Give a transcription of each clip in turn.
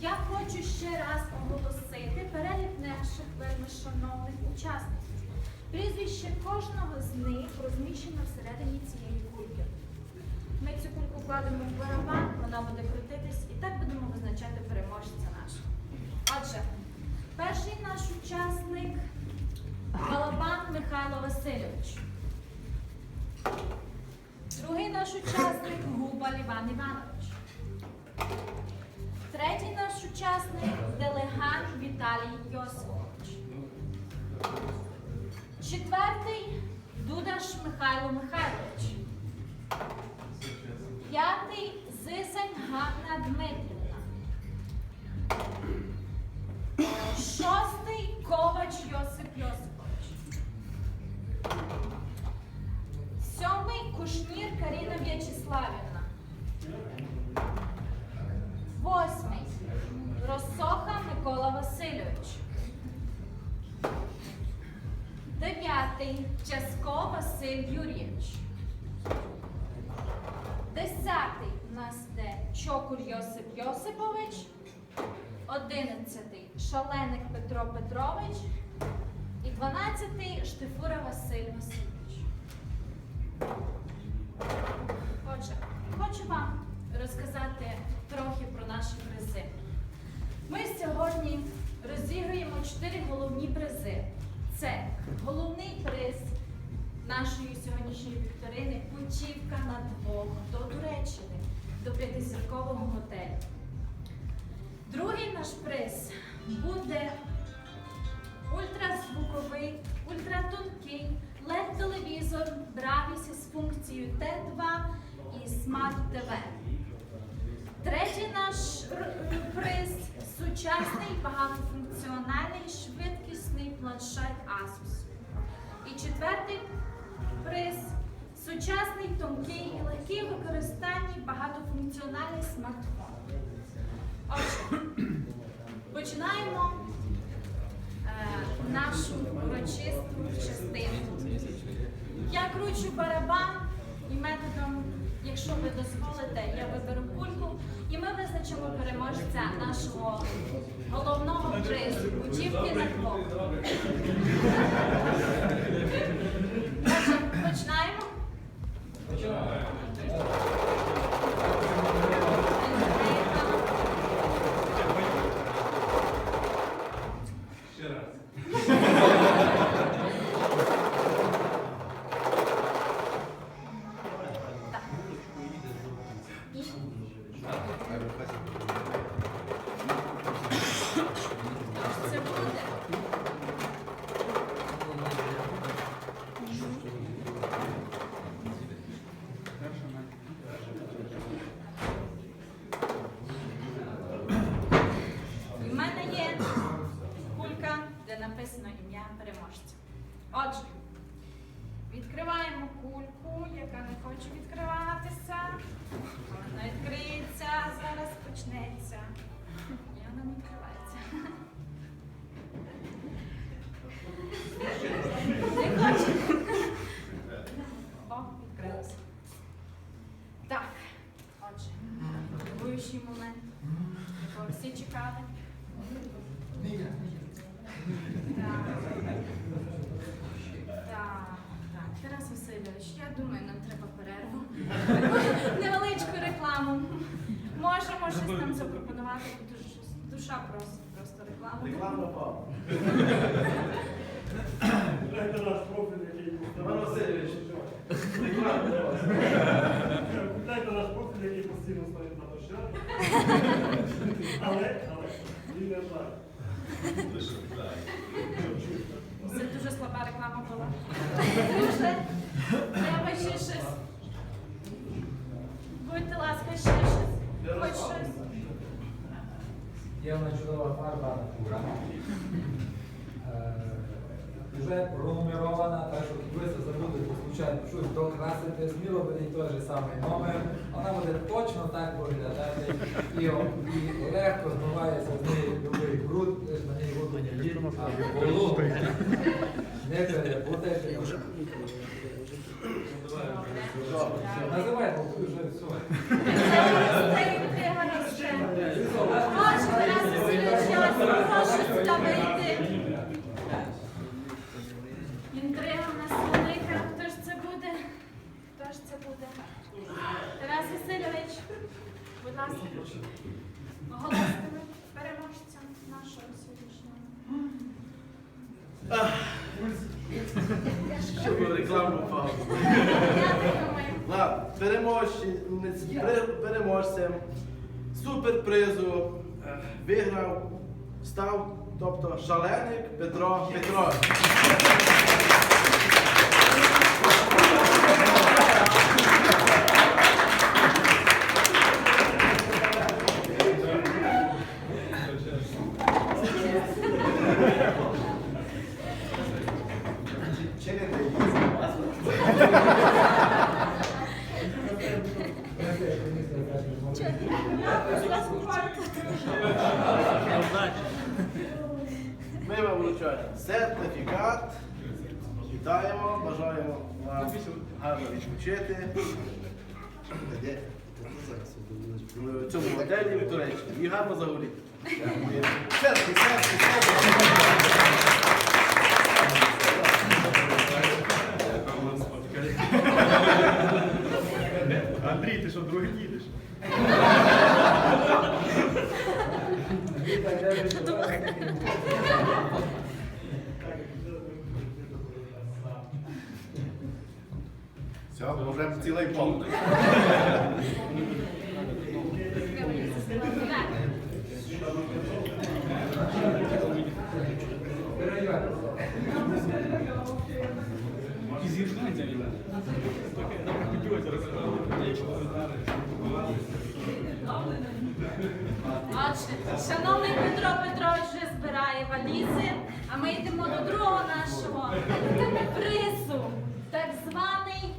Я хочу ще раз оголосити перелік наших вельми шановних учасників. Прізвище кожного з них розміщено всередині цієї кульки. Ми цю кульку кладемо в барабан, вона буде крутитись, і так будемо визначати переможця нашого. Отже, перший наш учасник Балабан Михайло Васильович. Другий наш учасник Губаль Іван Іванович. Учасник Делеган Віталій Йосипович. Четвертий Дудаш Михайло Михайлович. П'ятий Зисень Ганна Дмитрівна. Йосипович. Одинадцятий Шаленик Петро Петрович. І дванадцятий Штифура Василь Васильович. Отже, хочу вам розказати трохи про наші призи. Ми сьогодні розіграємо чотири головні призи. Це головний приз нашої сьогоднішньої вікторини путівка на двох до Туреччини, до п'ятизіркового готелю. Другий наш приз буде ультразвуковий, ультратонкий LED-телевізор Бравіс із функцією Т2 і Smart TV. Третій наш приз сучасний багатофункціональний швидкісний планшет Asus. І четвертий приз сучасний тонкий і легкий в використанні багатофункціональний смартфон. Отже, починаємо е, нашу урочисту частину. Я кручу барабан і методом, якщо ви дозволите, я виберу кульку, і ми визначимо переможця нашого головного призу путівки на двох. Отже, відкриваємо кульку, яка не хоче відкриватися. Вона відкриється, зараз почнеться. І вона не відкривається. Не хоче. О, відкрилася. Так, отже, хвилюючий момент, всі чекали. Так. Так, так. Тарас Васильович, я думаю, нам треба перерву. Невеличку рекламу. Можемо щось там запропонувати. Душ- Душа просить просто рекламу. Рекламна пауза. Дайте наш профіль, який Іван Васильович. Купляйте наш профіль, який постійно стоїть на площадці. Але, але, він не знає. Це дуже слаба реклама була. Треба ще щось. Будьте ласка, ще щось. Хоч щось. Є вона чудова фарба натура. Е, Вже пронумерована, так що ви це забудете случайно щось докрасити, беріть той же самий номер. Вона буде точно так виглядати. І, і легко змивається з неї любий лиш на ній воду не або вологу. Не переплутайте. Добре. Називайте, бо вже все. 8, суперпризу виграв, став тобто, шаленик Петро Петрович. Чи не сертифікат. Вітаємо, бажаємо вам гарно відпочити. В цьому готелі в Туреччині. І гарно загоріти. Серці. Андрій, ти що другий їдеш? Все, можемо цілий пол. Отже, шановний Петро Петрович вже збирає валізи, а ми йдемо до другого нашого призу. Так званий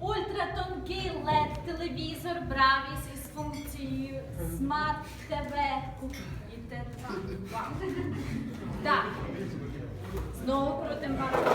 ультратонкий LED телевізор Бравіс із функцією Smart TV і Т2. Так. Знову крутим барабан.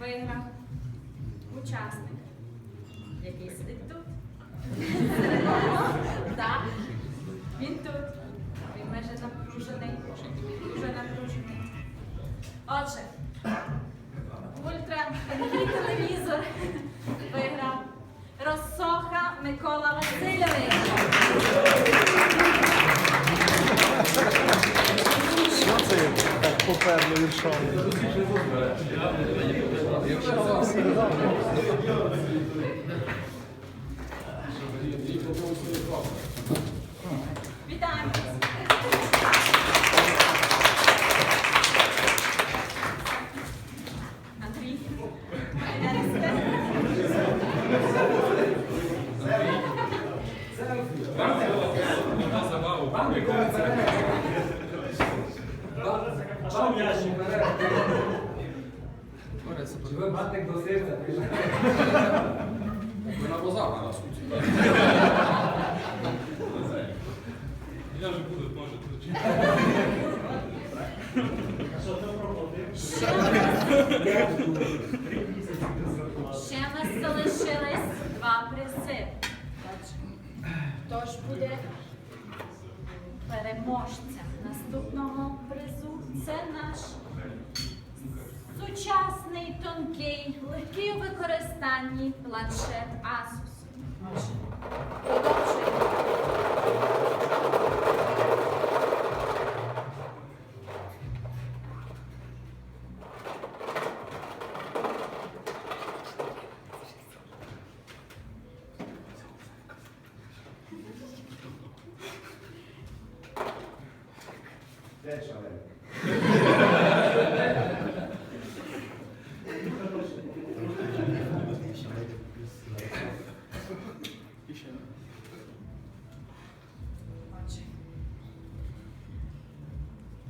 Виграв учасник, який сидить тут. Так, він тут. Він майже напружений. Дуже напружений. Отже, ультра телевізор виграв Росоха Микола Васильович. Так поперли віршом? Вітаємо! Андрій. Що ящик? Чи ви матик до серця прийшли? Ви на базар на нас тут. Я вже буду теж. А що ти проплатив? Ще в нас залишились два призи. Тож буде переможцем наступного призу. Це наш сучасний, тонкий, легкий у використанні планшет Asus. Продовжуємо. Де шаленик?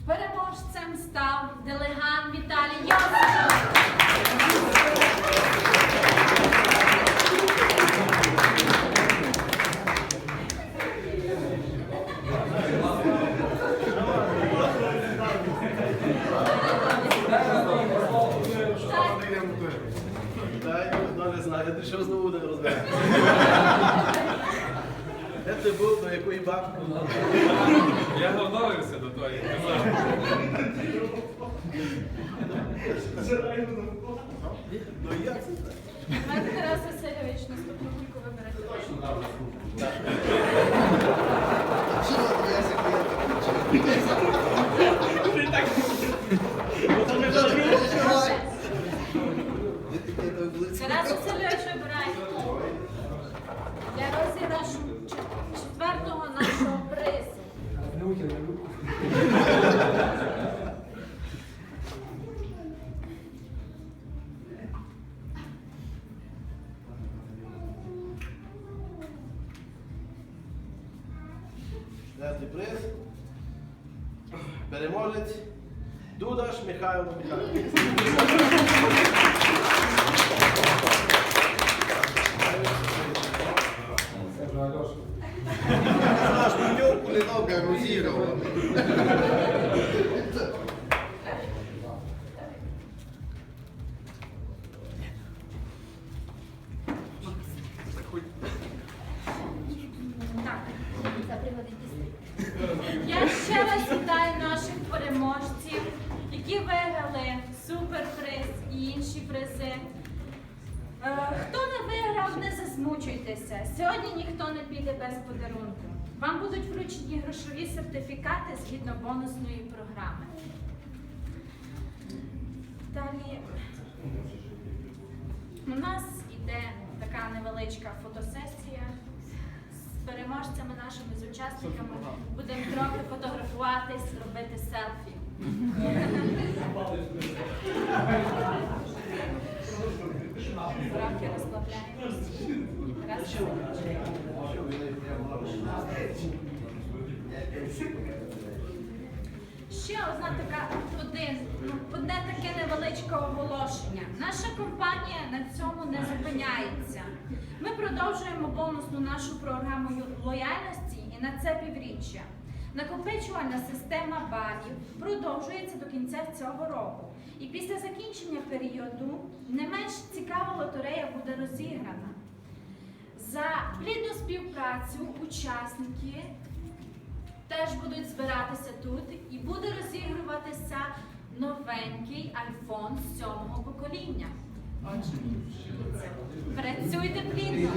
переможцем став делеган Віталій Йосипов. Дай, ну не знаю, ти що знову буде розглядати. Де ти був, до якої бабки? Я готовився до того, як казав. Ну як це так? Тарас Васильович, наступну кульку виберете. Тарас Васильович вибирає. Для розіграшу чет- четвертого нашого призу. Не ухи, не руку. Четвертий приз. Переможець Дудаш Михайло Михайлович. Наш пеньок немного розігрував. Так. Я ще раз вітаю наших переможців, які виграли суперприз і інші призи. Е, Хто не виграв, не засмучуйтеся. Сьогодні ніхто не піде без подарунку. Вам будуть вручені грошові сертифікати згідно бонусної програми. Далі у нас іде така невеличка фотосесія з переможцями нашими, з учасниками. Будемо трохи фотографуватись, робити селфі. Трохи розслабляємось. Ще одна така один, одне таке невеличке оголошення. Наша компанія на цьому не зупиняється. Ми продовжуємо бонусну нашу програму лояльності і на це півріччя. Накопичувальна система балів продовжується до кінця цього року. І після закінчення періоду не менш цікава лотерея буде розіграна. За плідну співпрацю учасники теж будуть збиратися тут і буде розігруватися новенький iPhone 7 покоління. Працюйте плідно.